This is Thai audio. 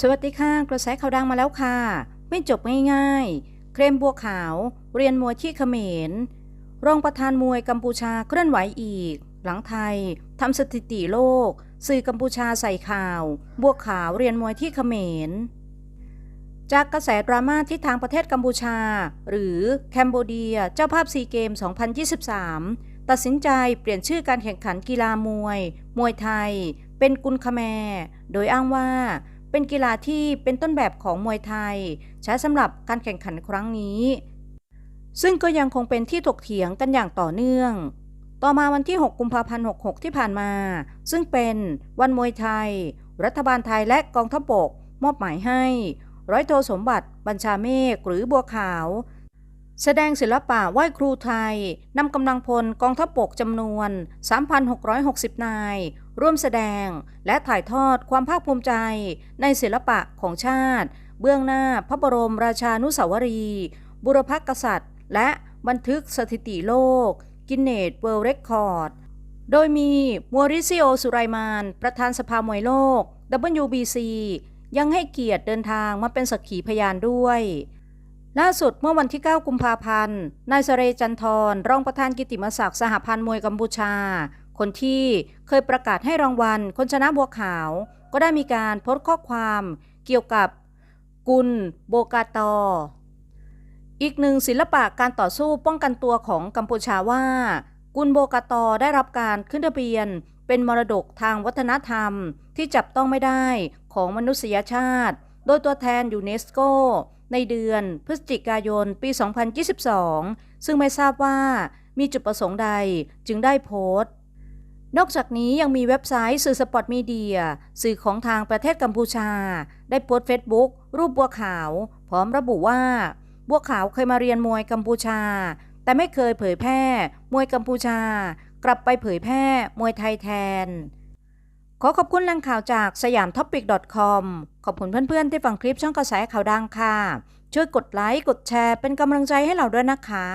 สวัสดีค่ะ กระแสข่าวดังมาแล้วค่ะ ไม่จบง่ายๆ เครมบัวขาว เรียนมวยที่เขมร รองประธานมวยกัมพูชาเคลื่อนไหวอีก หลังไทยทำสถิติโลก สื่อกัมพูชาใส่ข่าว บัวขาวเรียนมวยที่เขมร จากกระแสดราม่าที่ทางประเทศกัมพูชา หรือแคนโบเดียเจ้าภาพซีเกม 2023 ตัดสินใจเปลี่ยนชื่อการแข่งขันกีฬามวย มวยไทย เป็นกุนคแม โดยอ้างว่า เป็นกีฬาที่เป็นต้นแบบของมวยไทย ใช้สำหรับการแข่งขันครั้งนี้ ซึ่งก็ยังคงเป็นที่ถกเถียงกันอย่างต่อเนื่อง ต่อมาวันที่ 6 กุมภาพันธ์ 66 ที่ผ่านมา ซึ่งเป็นวันมวยไทย รัฐบาลไทยและกองทัพบกมอบหมายให้ ร้อยโทสมบัติบัญชาเมฆหรือบัวขาว แสดงศิลปะไหว้ครูไทยนำกำลังพลกองทัพบกจำนวน 3,660 นาย ร่วมแสดงและถ่ายทอดความภาคภูมิใจในศิลปะของชาติ เบื้องหน้าพระบรมราชานุสาวรี บุรพกษัตริย์ และบันทึกสถิติโลก กินเนตเวิลด์เรคคอร์ด โดยมีมัวริซิโอสุไรมาน ประธานสภามวยโลก WBC ยังให้เกียรติเดินทางมาเป็นสักขีพยานด้วย ล่าสุดเมื่อวันที่ 9 กุมภาพันธ์ นายสเรจันทรรองประธานกิติมศักดิ์สหพันธ์มวยกัมพูชา คนที่เคยประกาศให้รางวัล คนชนะบัวขาว ก็ได้มีการโพสต์ข้อความเกี่ยวกับกุลโบกาตอ อีกหนึ่งศิลปะการต่อสู้ป้องกันตัวของกัมพูชาว่า กุลโบกาตอได้รับการขึ้นทะเบียน เป็นมรดกทางวัฒนธรรมที่จับต้องไม่ได้ของมนุษยชาติ โดยตัวแทนยูเนสโกในเดือนพฤศจิกายนปี 2022 ซึ่งไม่ทราบว่ามีจุดประสงค์ใดจึงได้โพสต์ นอกจากนี้ยังมีเว็บไซต์สื่อสปอร์ตมีเดียสื่อของทางประเทศกัมพูชา ได้โพสต์เฟซบุ๊กรูปบัวขาว พร้อมระบุว่า บัวขาวเคยมาเรียนมวยกัมพูชา แต่ไม่เคยเผยแพร่มวยกัมพูชา กลับไปเผยแพร่มวยไทยแทน ขอขอบคุณแหล่งข่าวจากสยามท็อปิก .com ขอบคุณเพื่อนๆที่ฟังคลิปช่องกระแสข่าวดังค่ะ ช่วยกดไลค์กดแชร์เป็นกำลังใจให้เราด้วยนะคะ